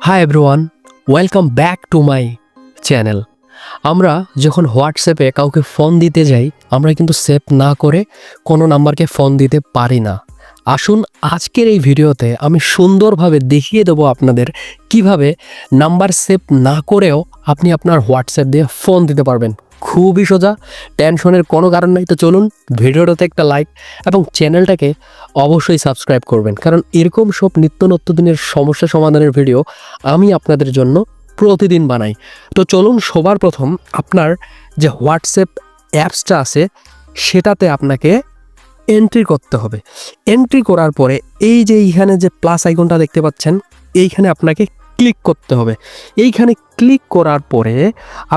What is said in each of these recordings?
Hi everyone welcome back to my channel আমরা যখন হোয়াটসঅ্যাপে কাউকে ফোন দিতে যাই, আমরা কিন্তু সেভ না করে কোনো নাম্বারকে ফোন দিতে পারি না। আসুন আজকের এই ভিডিওতে আমি সুন্দরভাবে দেখিয়ে দেবো আপনাদের কীভাবে নাম্বার সেভ না করেও আপনি আপনার হোয়াটসঅ্যাপ দিয়ে ফোন দিতে পারবেন। খুবই সোজা, টেনশনের কোনো কারণ নেই। তো চলুন ভিডিওটাতে একটা লাইক এবং চ্যানেলটাকে অবশ্যই সাবস্ক্রাইব করবেন। কারণ এরকম সব নিত্য নত্য দিনের সমস্যা সমাধানের ভিডিও আমি আপনাদের জন্য প্রতিদিন বানাই। তো চলুন সবার প্রথম আপনার যে হোয়াটসঅ্যাপ অ্যাপসটা আছে, সেটাতে আপনাকে এন্ট্রি করতে হবে। এন্ট্রি করার পরে এই যে এইখানে যে প্লাস আইকনটা দেখতে পাচ্ছেন, এইখানে আপনাকে ক্লিক করতে হবে। এইখানে ক্লিক করার পরে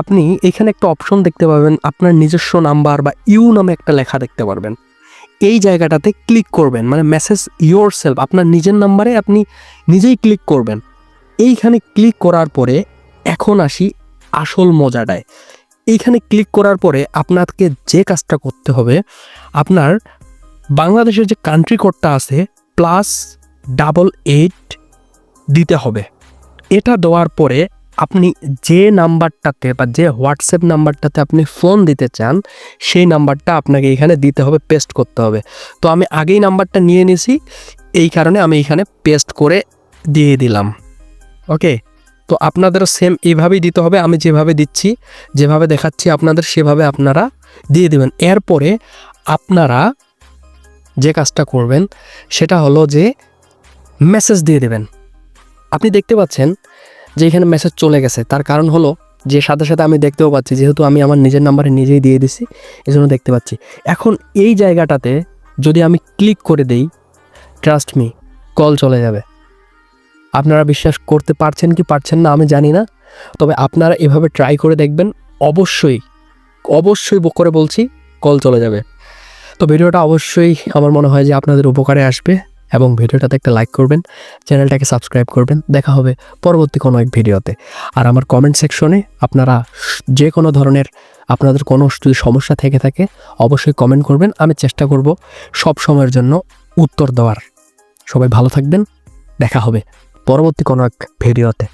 আপনি এখানে একটা অপশন দেখতে পাবেন, আপনার নিজস্ব নাম্বার বা ইউ নামে একটা লেখা দেখতে পারবেন। এই জায়গাটাতে ক্লিক করবেন মানে মেসেজ ইয়োর সেলফ আপনার নিজের নাম্বারে আপনি নিজেই ক্লিক করবেন। এইখানে ক্লিক করার পরে এখন আসি আসল মজাটায়। এইখানে ক্লিক করার পরে আপনাকে যে কাজটা করতে হবে, আপনার বাংলাদেশের যে কান্ট্রি কোডটা আছে প্লাস ডাবল এইট দিতে হবে। এটা দেওয়ার পরে আপনি যে নাম্বারটাতে বা যে হোয়াটসঅ্যাপ নাম্বারটাতে আপনি ফোন দিতে চান, সেই নাম্বারটা আপনাকে এখানে দিতে হবে, পেস্ট করতে হবে। তো আমি আগেই নাম্বারটা নিয়ে নিয়েছি, এই কারণে আমি এখানে পেস্ট করে দিয়ে দিলাম। ওকে? তো আপনাদেরও সেম এইভাবেই দিতে হবে, আমি যেভাবে দিচ্ছি, যেভাবে দেখাচ্ছি আপনাদের, সেভাবে আপনারা দিয়ে দেবেন। এরপরে আপনারা যে কাজটা করবেন, সেটা হলো যে মেসেজ দিয়ে দেবেন। আপনি দেখতে পাচ্ছেন যে এখানে মেসেজ চলে গেছে। তার কারণ হলো যে সাথে সাথে আমি দেখতেও পাচ্ছি, যেহেতু আমি আমার নিজের নাম্বারে নিজেই দিয়ে দিছি এই জন্য দেখতে পাচ্ছি। এখন এই জায়গাটাতে যদি আমি ক্লিক করে দেই ট্রাস্ট মি কল চলে যাবে। আপনারা বিশ্বাস করতে পারছেন কি পারছেন না আমি জানি না, তবে আপনারা এভাবে ট্রাই করে দেখবেন, অবশ্যই অবশ্যই করে বলছি কল চলে যাবে। তো ভিডিওটা অবশ্যই আমার মনে হয় যে আপনাদের উপকারে আসবে। এবং ভিডিওটাতে একটা লাইক করবেন চ্যানেলটাকে সাবস্ক্রাইব করবেন। দেখা হবে পরবর্তী কোনো এক ভিডিওতে। আর আমার কমেন্ট সেকশনে আপনারা যে কোনো ধরনের আপনাদের কোনো যদি সমস্যা থেকে থাকে, অবশ্যই কমেন্ট করবেন। আমি চেষ্টা করব সব সময়ের জন্য উত্তর দেওয়ার। সবাই ভালো থাকবেন। দেখা হবে পরবর্তী কোনো এক ভিডিওতে।